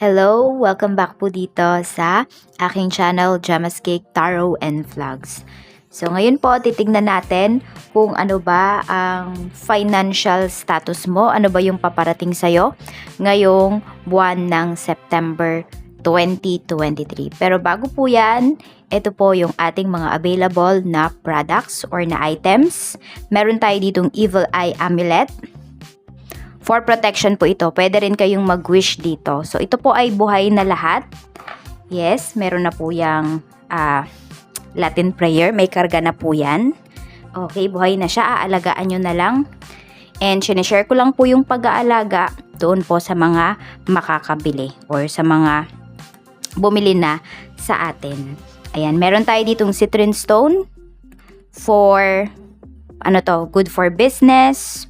Hello! Welcome back po dito sa aking channel, Gemma's Cake, Tarot and Vlogs. So ngayon po, titignan natin kung ano ba ang financial status mo, ano ba yung paparating sa'yo ngayong buwan ng September 2023. Pero bago po yan, ito po yung ating mga available na products or na items. Meron tayo ditong Evil Eye Amulet, For protection po ito. Pwede rin kayong mag-wish dito. So, ito po ay buhay na lahat. Yes, meron na po yung ah, Latin prayer. May karga na po yan. Okay, buhay na siya. Aalagaan nyo na lang. And sinishare ko lang po yung pag-aalaga doon po sa mga makakabili or sa mga bumili na sa atin. Ayan, meron tayo ditong citron stone for ano to, good for business,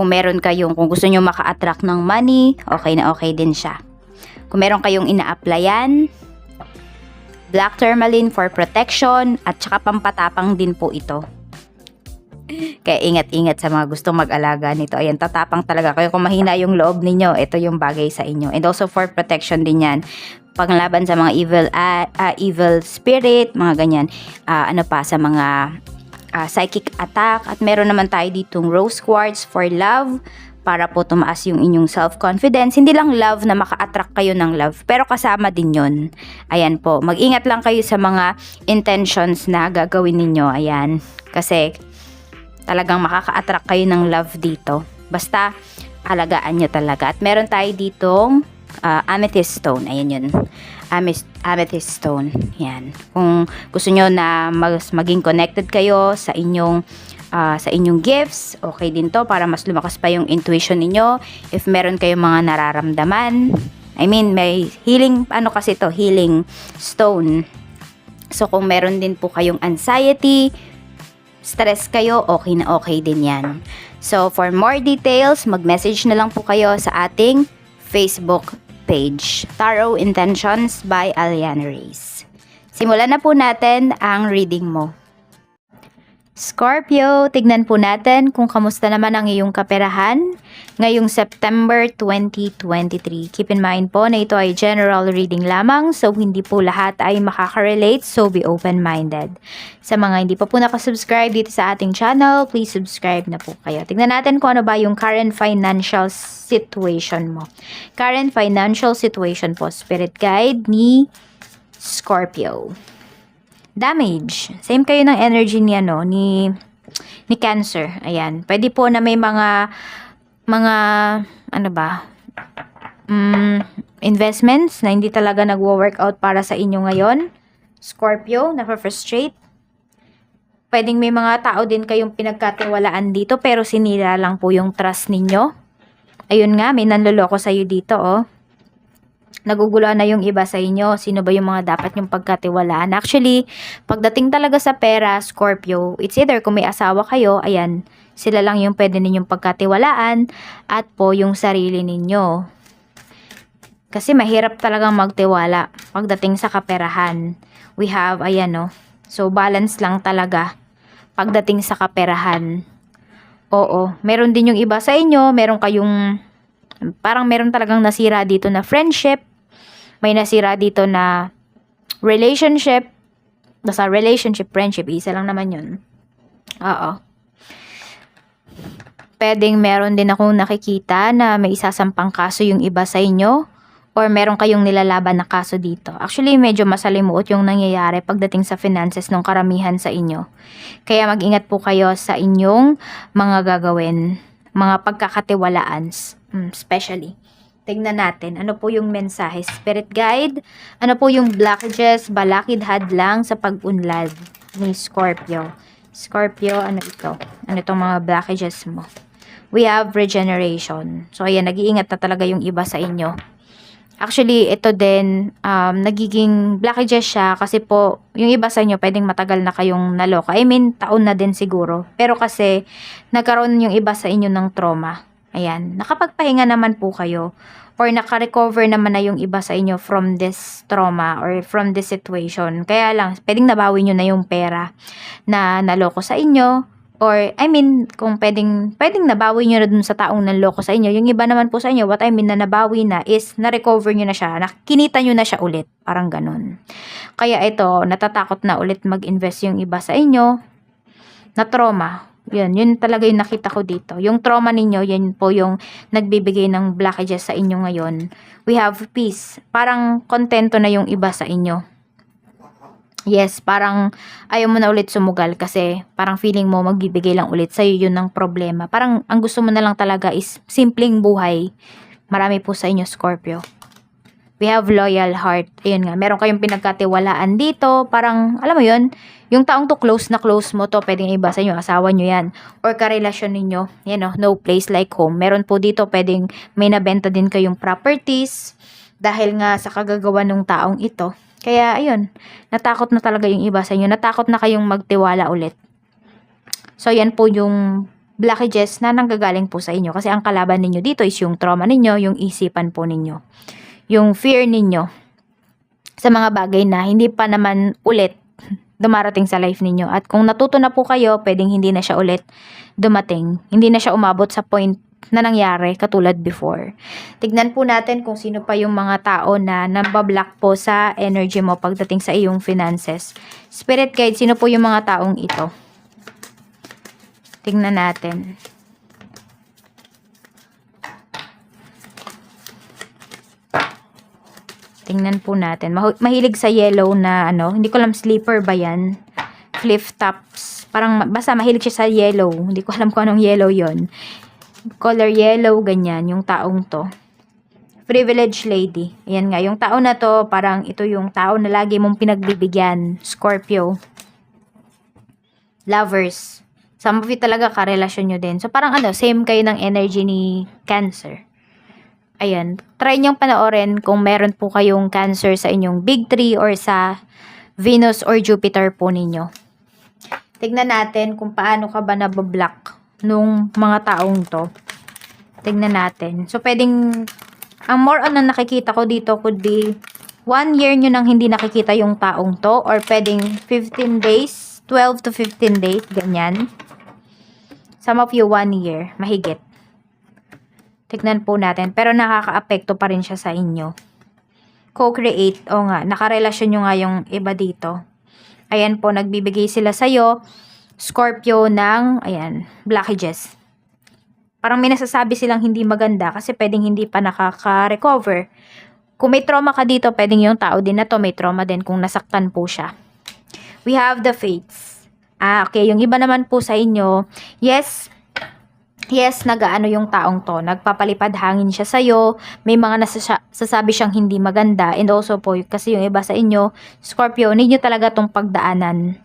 kung meron kayong, kung gusto nyo maka-attract ng money, okay na okay din siya. Kung meron kayong ina-applyan, black tourmaline for protection, at saka pampatapang din po ito. Kaya ingat-ingat sa mga gustong mag-alaga nito. Ayan, tatapang talaga kayo. Kung mahina yung loob ninyo, ito yung bagay sa inyo. And also for protection din yan. Panglaban sa mga evil ah, ah, evil spirit, mga ganyan. Ah, ano pa, sa mga ah, psychic attack at meron naman tayo ditong rose quartz for love para po tumaas yung inyong self-confidence. Hindi lang love na maka-attract kayo ng love, pero kasama din yon. Ayan po, mag-ingat lang kayo sa mga intentions na gagawin ninyo. Ayan, kasi talagang makaka-attract kayo ng love dito. Basta, alagaan nyo talaga. At meron tayo ditong ah, amethyst stone. Ayan yun. Amethyst, amethyst stone. Yan. Kung gusto nyo na mas maging connected kayo sa inyong ah, sa inyong gifts, okay din to para mas lumakas pa yung intuition ninyo. If meron kayong mga nararamdaman, I mean, may healing, ano kasi to, healing stone. So, kung meron din po kayong anxiety, stress kayo, okay na okay din yan. So, for more details, mag-message na lang po kayo sa ating Facebook page, Tarot Intentions by Aliana Reyes. Simulan na po natin ang reading mo. Scorpio, tignan po natin kung kamusta naman ang iyong kaperahan ngayong September 2023. Keep in mind po na ito ay general reading lamang so hindi po lahat ay makaka-relate so be open-minded. Sa mga hindi pa po nakasubscribe dito sa ating channel, please subscribe na po kayo. Tignan natin kung ano ba yung current financial situation mo. Current financial situation po, spirit guide ni Scorpio damage. Same kayo ng energy ni ano, ni ni Cancer. Ayan. Pwede po na may mga mga ano ba? Mm, investments na hindi talaga nagwo-workout para sa inyo ngayon. Scorpio, na-frustrate. Pwedeng may mga tao din kayong pinagkatiwalaan dito pero sinira lang po yung trust ninyo. Ayun nga, may nanloloko sa'yo dito, oh naguguluhan na yung iba sa inyo. Sino ba yung mga dapat yung pagkatiwalaan? Actually, pagdating talaga sa pera, Scorpio, it's either kung may asawa kayo, ayan, sila lang yung pwede ninyong pagkatiwalaan at po yung sarili ninyo. Kasi mahirap talagang magtiwala pagdating sa kaperahan. We have, ayan no, so balance lang talaga pagdating sa kaperahan. Oo, meron din yung iba sa inyo, meron kayong parang meron talagang nasira dito na friendship, may nasira dito na relationship, basta relationship, friendship, isa lang naman yun. Oo. Pwedeng meron din akong nakikita na may isasampang kaso yung iba sa inyo or meron kayong nilalaban na kaso dito. Actually, medyo masalimuot yung nangyayari pagdating sa finances ng karamihan sa inyo. Kaya mag-ingat po kayo sa inyong mga gagawin, mga pagkakatiwalaan, mm, especially. Tingnan natin, ano po yung mensahe? Spirit guide, ano po yung blockages, balakid hadlang sa pag-unlad ni Scorpio. Scorpio, ano ito? Ano itong mga blockages mo? We have regeneration. So, ayan, nag-iingat na talaga yung iba sa inyo. Actually, ito din, um, nagiging blockages siya kasi po, yung iba sa inyo, pwedeng matagal na kayong naloka. I mean, taon na din siguro. Pero kasi, nagkaroon yung iba sa inyo ng trauma. Ayan, nakapagpahinga naman po kayo or naka-recover naman na yung iba sa inyo from this trauma or from this situation. Kaya lang, pwedeng nabawi nyo na yung pera na naloko sa inyo Or, I mean, kung pwedeng, pwedeng nabawi nyo na dun sa taong nanloko sa inyo. Yung iba naman po sa inyo, what I mean na nabawi na is, na-recover nyo na siya, nakinita nyo na siya ulit. Parang ganun. Kaya ito, natatakot na ulit mag-invest yung iba sa inyo. Na trauma. Yun, yun talaga yung nakita ko dito. Yung trauma ninyo, yan po yung nagbibigay ng blockages sa inyo ngayon. We have peace. Parang kontento na yung iba sa inyo. Yes, parang ayaw mo na ulit sumugal kasi parang feeling mo magbibigay lang ulit sa'yo yun ng problema. Parang ang gusto mo na lang talaga is simpleng buhay. Marami po sa inyo, Scorpio. We have loyal heart. Ayun nga, meron kayong pinagkatiwalaan dito. Parang, alam mo yun, yung taong to close na close mo to, pwedeng iba sa inyo, asawa nyo yan. Or karelasyon ninyo, yan o, no place like home. Meron po dito, pwedeng may nabenta din kayong properties dahil nga sa kagagawa ng taong ito. Kaya, ayun, natakot na talaga yung iba sa inyo. Natakot na kayong magtiwala ulit. So, yan po yung blockages na nanggagaling po sa inyo. Kasi ang kalaban ninyo dito is yung trauma ninyo, yung isipan po ninyo. Yung fear ninyo sa mga bagay na hindi pa naman ulit dumarating sa life ninyo. At kung natuto na po kayo, pwedeng hindi na siya ulit dumating. Hindi na siya umabot sa point na nangyari katulad before. Tignan po natin kung sino pa yung mga tao na nambablock po sa energy mo pagdating sa iyong finances. Spirit guide, sino po yung mga taong ito? Tignan natin. Tingnan po natin. Mahilig sa yellow na ano, hindi ko alam sleeper ba yan. Cliff tops. Parang basta mahilig siya sa yellow. Hindi ko alam kung anong yellow yon Color yellow, ganyan, yung taong to. Privileged lady. Ayan nga, yung tao na to, parang ito yung tao na lagi mong pinagbibigyan. Scorpio. Lovers. Some of you talaga karelasyon nyo din. So, parang ano, same kayo ng energy ni Cancer. Ayan. Try niyong panoorin kung meron po kayong Cancer sa inyong Big 3 or sa Venus or Jupiter po ninyo. Tignan natin kung paano ka ba nabablock nung mga taong to. Tignan natin. So, pwedeng, ang more on na nakikita ko dito could be one year nyo nang hindi nakikita yung taong to or pwedeng 15 days, 12 to 15 days, ganyan. Some of you, one year, mahigit. Tignan po natin. Pero nakaka-apekto pa rin siya sa inyo. Co-create. O nga, nakarelasyon nyo nga yung iba dito. Ayan po, nagbibigay sila sa'yo. Scorpio ng, ayan, blockages. Parang may nasasabi silang hindi maganda kasi pwedeng hindi pa nakaka-recover. Kung may trauma ka dito, pwedeng yung tao din na to may trauma din kung nasaktan po siya. We have the fates. Ah, okay. Yung iba naman po sa inyo, yes, yes, nagaano yung taong to. Nagpapalipad hangin siya sa'yo. May mga nasasabi siyang hindi maganda. And also po, kasi yung iba sa inyo, Scorpio, need nyo talaga tong pagdaanan.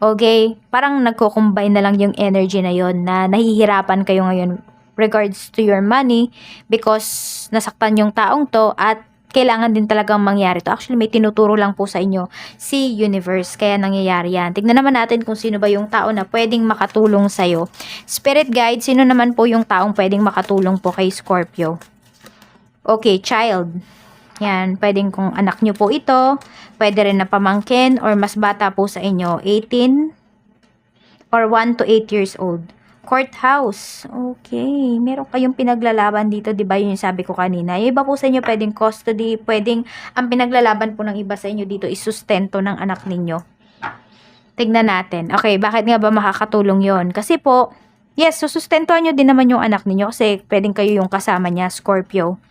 Okay? Parang nagko-combine na lang yung energy na yon na nahihirapan kayo ngayon regards to your money because nasaktan yung taong to at kailangan din talagang mangyari to. Actually, may tinuturo lang po sa inyo si universe, kaya nangyayari yan. Tignan naman natin kung sino ba yung tao na pwedeng makatulong sa'yo. Spirit guide, sino naman po yung taong pwedeng makatulong po kay Scorpio? Okay, child. Yan, pwedeng kung anak nyo po ito, pwede rin na pamangkin or mas bata po sa inyo, 18 or 1 to 8 years old. Courthouse. Okay. Meron kayong pinaglalaban dito, di ba? Yun yung sabi ko kanina. Yung iba po sa inyo pwedeng custody, pwedeng ang pinaglalaban po ng iba sa inyo dito is sustento ng anak ninyo. Tignan natin. Okay, bakit nga ba makakatulong yon? Kasi po, yes, susustentuhan nyo din naman yung anak ninyo kasi pwedeng kayo yung kasama niya, Scorpio.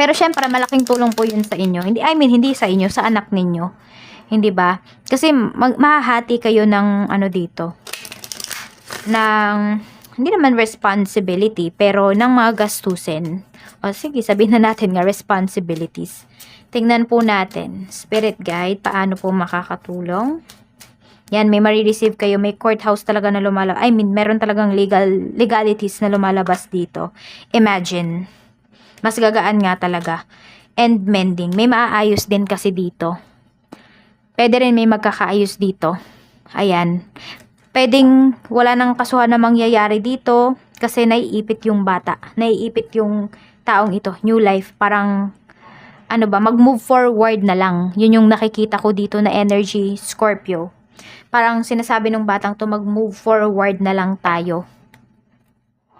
Pero syempre, malaking tulong po yun sa inyo. Hindi, I mean, hindi sa inyo, sa anak ninyo. Hindi ba? Kasi mag, mahahati kayo ng ano dito, ng hindi naman responsibility, pero ng mga gastusin. O sige, sabihin na natin nga responsibilities. Tingnan po natin, spirit guide, paano po makakatulong. Yan, may marireceive kayo, may courthouse talaga na lumalabas. I mean, meron talagang legal legalities na lumalabas dito. Imagine. Mas gagaan nga talaga. And mending. May maaayos din kasi dito. Pwede rin may magkakaayos dito. Ayan pwedeng wala nang kasuhan na mangyayari dito kasi naiipit yung bata. Naiipit yung taong ito. New life. Parang, ano ba, mag-move forward na lang. Yun yung nakikita ko dito na energy, Scorpio. parang sinasabi ng batang to mag-move forward na lang tayo.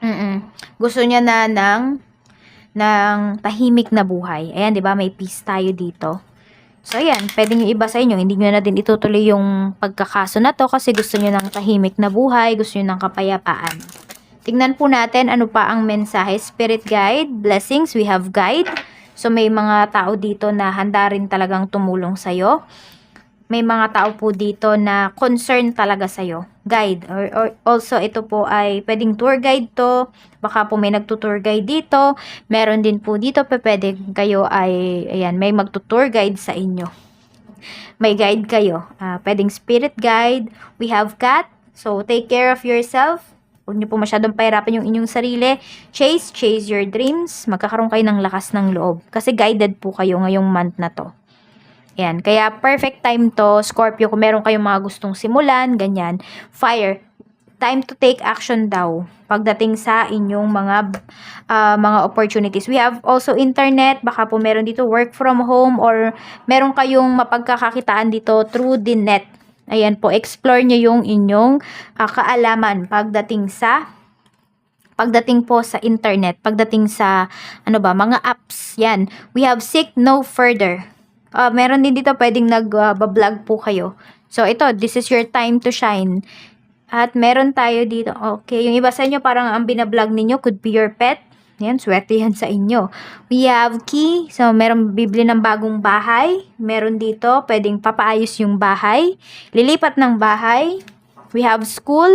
Mm Gusto niya na ng ng tahimik na buhay. Ayan, 'di ba? May peace tayo dito. So, ayan, pwede nyo iba sa inyo. Hindi nyo na din itutuloy yung pagkakaso na to kasi gusto nyo ng tahimik na buhay, gusto nyo ng kapayapaan. Tingnan po natin ano pa ang mensahe. Spirit guide, blessings, we have guide. So, may mga tao dito na handa rin talagang tumulong sa'yo. May mga tao po dito na concern talaga sa'yo. Guide. Or, or also, ito po ay pwedeng tour guide to. Baka po may nagtutour guide dito. Meron din po dito, pwede kayo ay, ayan, may magtutour guide sa inyo. May guide kayo. Ah, pwedeng spirit guide. We have cat. So, take care of yourself. Huwag niyo po masyadong pahirapan yung inyong sarili. Chase, chase your dreams. Magkakaroon kayo ng lakas ng loob. Kasi guided po kayo ngayong month na to. Yan. Kaya perfect time to, Scorpio, kung meron kayong mga gustong simulan, ganyan. Fire. Time to take action daw pagdating sa inyong mga ah, mga opportunities. We have also internet, baka po meron dito work from home or meron kayong mapagkakakitaan dito through the net. Ayan po, explore nyo yung inyong ah, kaalaman pagdating sa pagdating po sa internet, pagdating sa ano ba, mga apps. Yan. We have seek no further. Ah, meron din dito pwedeng nag-vlog po kayo. So ito, this is your time to shine. At meron tayo dito. Okay, yung iba sa inyo parang ang binablog ninyo could be your pet. Yan, swerte yan sa inyo. We have key. So, meron bibili ng bagong bahay. Meron dito, pwedeng papaayos yung bahay. Lilipat ng bahay. We have school.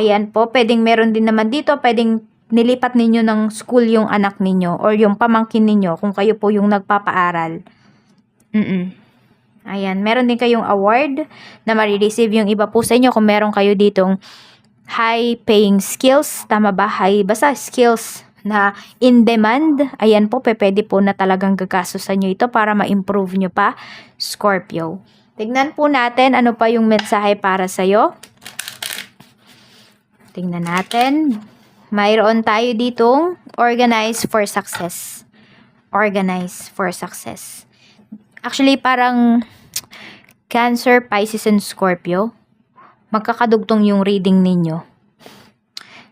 Ayan po, pwedeng meron din naman dito, pwedeng nilipat ninyo ng school yung anak ninyo or yung pamangkin ninyo kung kayo po yung nagpapaaral. Mm Ayan, meron din kayong award na marireceive yung iba po sa inyo kung meron kayo ditong high paying skills. Tama ba? High, basta skills na in demand. Ayan po, pwede po na talagang gagastusan nyo ito para ma-improve nyo pa, Scorpio. Tignan po natin ano pa yung mensahe para sa'yo. Tingnan natin. Mayroon tayo ditong organize for success. Organize for success. Actually, parang Cancer, Pisces, and Scorpio. Magkakadugtong yung reading ninyo.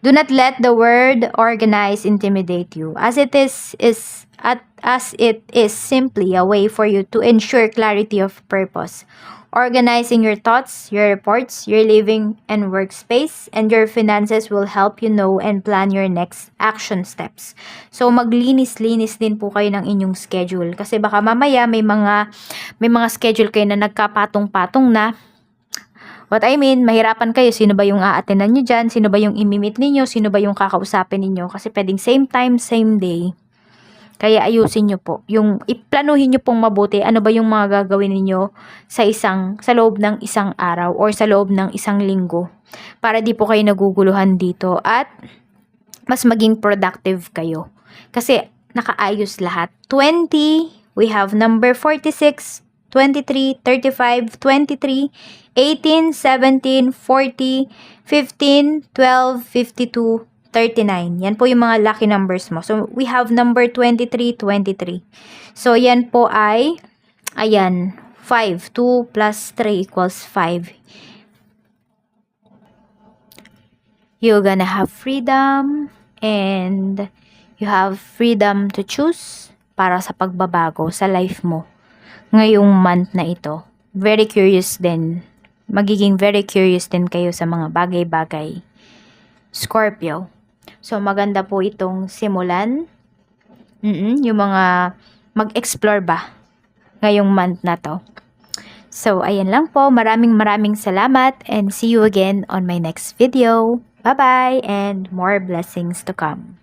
Do not let the word organize intimidate you. As it is is at as it is simply a way for you to ensure clarity of purpose. Organizing your thoughts, your reports, your living and workspace, and your finances will help you know and plan your next action steps. So maglinis-linis din po kayo ng inyong schedule kasi baka mamaya may mga may mga schedule kayo na nagkapatong-patong na What I mean, mahirapan kayo. Sino ba yung a-attendan nyo dyan? Sino ba yung imimit ninyo? Sino ba yung kakausapin ninyo? Kasi pwedeng same time, same day. Kaya ayusin nyo po. Yung iplanuhin nyo pong mabuti, ano ba yung mga gagawin ninyo sa isang, sa loob ng isang araw or sa loob ng isang linggo. Para di po kayo naguguluhan dito at mas maging productive kayo. Kasi nakaayos lahat. 20, we have number 46, 23, 35, 23, 18, 17, 40, 15, 12, 52, 39. Yan po yung mga lucky numbers mo. So, we have number 23, 23. So, yan po ay, ayan, 5. 2 plus 3 equals 5. You're gonna have freedom and you have freedom to choose para sa pagbabago sa life mo ngayong month na ito. Very curious din. Magiging very curious din kayo sa mga bagay-bagay. Scorpio. So, maganda po itong simulan. Mm yung mga mag-explore ba ngayong month na to. So, ayan lang po. Maraming maraming salamat and see you again on my next video. Bye-bye and more blessings to come.